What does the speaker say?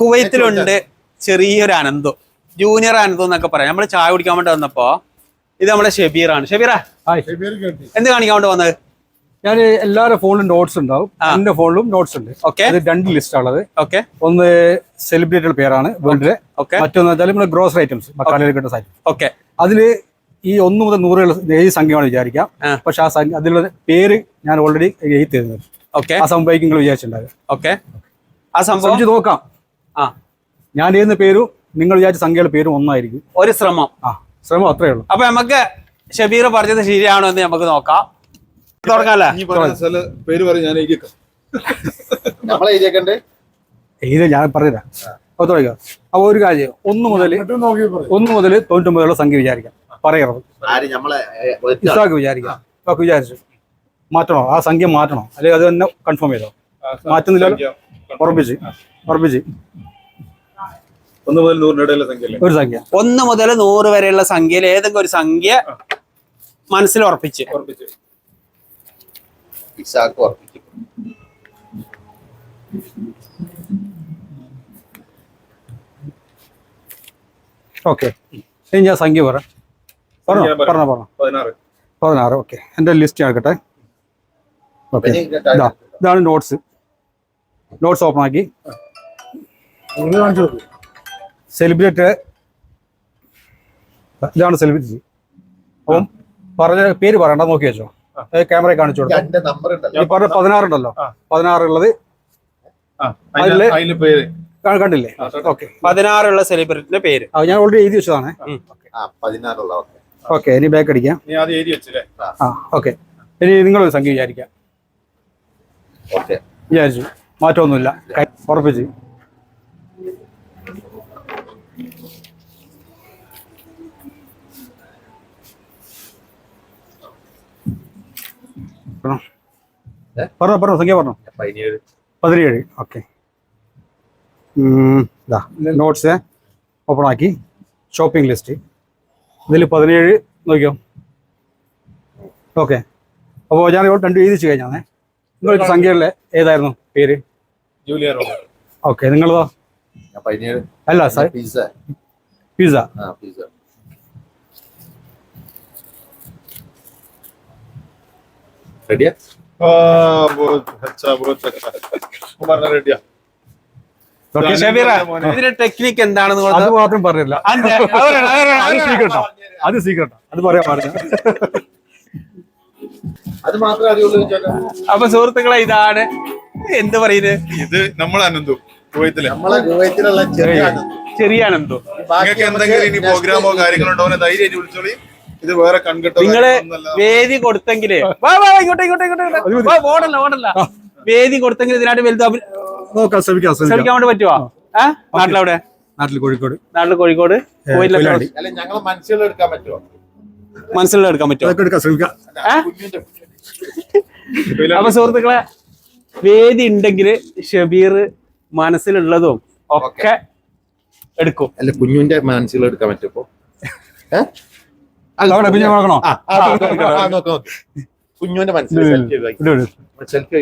കുവൈത്തിലുണ്ട് ചെറിയൊരു അനന്തു. ജൂനിയർ അനന്തു എന്നൊക്കെ പറയാം. നമ്മൾ ചായ കുടിക്കാൻ വേണ്ടി വന്നപ്പോ ഇത് നമ്മുടെ ഷെബീറാണ്. ഷെബീറാ എന്ത് കാണിക്കാൻ വേണ്ടി വന്നത്? ഞാൻ എല്ലാവരുടെ ഫോണിലും നോട്ട്സ് ഉണ്ടാവും. എന്റെ ഫോണിലും നോട്ട്സ് ഉണ്ട്. ഓക്കെ അത് രണ്ട് ലിസ്റ്റ് ഉള്ളത് ഓക്കെ ഒന്ന് സെലിബ്രിറ്റിയുടെ പേരാണ് വേൾഡിലെ. ഓക്കെ മറ്റൊന്ന് വെച്ചാൽ നമ്മുടെ ഗ്രോസറി ഐറ്റംസ് മക്കാലയിൽ കിട്ടുന്ന സൈറ്റ് ഓക്കെ അതിൽ ഈ ഒന്ന് മുതൽ നൂറ് വരെ ഈ സംഖ്യയാണ് വിചാരിക്കാം. പക്ഷെ ആ സംഖ്യ അതിലുള്ള പേര് ഞാൻ ഓൾറെഡി എഴുതി തരുന്നത് ഓക്കെ ആ സംഭവിക്കുന്നത് വിചാരിച്ചിട്ടുണ്ടായിരുന്നു വിചാരിച്ചിട്ടുണ്ടാകും ഓക്കെ ആ സംഭവം നോക്കാം. ഞാൻ ചെയ്യുന്ന പേരും? നിങ്ങൾ വിചാരിച്ച സംഖ്യയുടെ പേരും ഒന്നായിരിക്കും. ഒരു ശ്രമം. ആ ശ്രമം അത്രേ ഉള്ളൂ. അപ്പൊ നമുക്ക് ഷബീർ പറഞ്ഞത് ശരിയാണോ എന്ന് നമുക്ക് നോക്കാം. തുടങ്ങാല്ലേ പേര് ഞാൻ ഇത് ഞാൻ പറഞ്ഞുതരാം. അപ്പൊ തുടങ്ങിയോ അപ്പോൾ ഒരു കാര്യം ഒന്ന് മുതൽ ഒന്ന് മുതൽ തൊണ്ണൂറ്റൊമ്പതുള്ള സംഖ്യ വിചാരിക്കാം. പറയരുത്. ആൾ. ഇസാക്ക് വിചാരിക്കാം. ഇസാക്ക് വിചാരിച്ചു. മാറ്റണോ? ആ സംഖ്യ മാറ്റണോ? അല്ലെങ്കിൽ അത് തന്നെ കൺഫേം ചെയ്തോ? മാറ്റുന്നില്ലല്ലോ? ഉറപ്പിച്ച്. ഉറപ്പിച്ച്. ഒന്ന് മുതൽ നൂറിനിടയിലെ സംഖ്യ ഒരു സംഖ്യ. ഒന്ന് മുതൽ നൂറ് വരെയുള്ള സംഖ്യയിൽ ഏതെങ്കിലും ഒരു സംഖ്യ മനസ്സിൽ ഉറപ്പിച്ച്. ഉറപ്പിച്ച്. ഇസാക്ക് ഉറപ്പിക്കും. ഓക്കെ. ഇനി ഞാൻ സംഖ്യ പറ. പറഞ്ഞോ? പറഞ്ഞു. പറഞ്ഞോ പറഞ്ഞോ. പതിനാറ്. പതിനാറ് ഓക്കെ. എന്റെ ലിസ്റ്റ് ആക്കട്ടെ ഓക്കെ. ഇതാണ് നോട്ട്സ് നോട്ട്സ് ഓപ്പൺ ആക്കി. സെലിബ്രിറ്റി ഇതാണ് സെലിബ്രിറ്റി അപ്പം പറഞ്ഞ പേര് പറയണ്ട നോക്കി വെച്ചോ. ക്യാമറ കാണിച്ചു കൊടുത്തു ഈ പറഞ്ഞ പതിനാറുണ്ടല്ലോ. പതിനാറുള്ളത് കണ്ടില്ലേ? ഓക്കെ പതിനാറുള്ള സെലിബ്രിറ്റിന്റെ പേര്. ഞാൻ ഓൾറെഡി എഴുതി വെച്ചതാണ്. ഓക്കെ ഓക്കെ ഇനി ബാക്ക് അടിക്കാം. ആ ഓക്കെ ഇനി നിങ്ങളൊരു സംഖ്യ വിചാരിക്കാം. ഓക്കെ വിചാരിച്ചു. മാറ്റമൊന്നുമില്ല. ഉറപ്പിച്ച്. പറഞ്ഞോ. പറഞ്ഞോ സംഖ്യ പറഞ്ഞോ? പതിനേഴ്. ഓക്കെ. ഇതാ നോട്ട്സ് ഓപ്പൺ ആക്കി. ഷോപ്പിംഗ് ലിസ്റ്റ് ഇതിൽ പതിനേഴ് നോക്കിയോ? ഓക്കെ. അപ്പോൾ ഞാൻ രണ്ട് എഴുതിച്ചു കഴിഞ്ഞാണേ നിങ്ങൾ സംഖ്യകളിലെ ഏതായിരുന്നു പേര്? ജൂലിയ റോബർട്ട് ഓക്കെ നിങ്ങളതോ? അല്ല സാർ പിസ പിസ പിസ റെഡിയാ? ടെക്നിക്ക് എന്താണെന്ന് അത് മാത്രം പറഞ്ഞില്ല അത് സീക്രട്ടാ അത് പറയാൻ പാടില്ല. അത് മാത്രമേ അറിയുള്ളൂ അപ്പൊ സുഹൃത്തുക്കളെ ഇതാണ് എന്ത് പറയുന്നത്? ഇത് നമ്മൾ അനന്തു കുവൈത്തിലെ. നമ്മളെ കുവൈത്തിലുള്ള ചെറിയ ആനന്ദ്. ചെറിയ അനന്തു. ബാക്കി നിങ്ങൾക്ക് എന്തെങ്കിലും ഇനി പ്രോഗ്രാമോ വിളിച്ചോളി. ഇത് വേറെ കൺകെട്ടോ നിങ്ങൾ വേദി കൊടുത്തെങ്കിൽ വാ, വാ, വാ, ഇങ്ങോട്ട് ഇങ്ങോട്ട് ഇങ്ങോട്ട് വാ, ഓടല്ല ഓടല്ല. വേദി കൊടുത്തെങ്കിൽ ഇതിനായിട്ട് വലുത് നോക്കാം ശ്രമിക്കാം ശ്രമിക്കാം. ശ്രമിക്കാൻ വേണ്ടി പറ്റുമോ ആ. നാട്ടിലവിടെ? നാട്ടിൽ കോഴിക്കോട്. നാട്ടിൽ കോഴിക്കോട്? ഞങ്ങളെ മനസ്സിലെടുക്കാൻ പറ്റുമോ മനസ്സിലെടുക്കാൻ പറ്റുമോ ശ്രമിക്കാം. അപ്പൊ സുഹൃത്തുക്കളെ വേദി ഉണ്ടെങ്കിൽ ഷബീർ മനസ്സിലുള്ളതും ഒക്കെ എടുക്കും. അല്ല കുഞ്ഞുവിന്റെ മനസ്സിൽ എടുക്കാൻ പറ്റുമോ? കുഞ്ഞുവിന്റെ മനസ്സിൽ സെൽഫി. സെൽഫി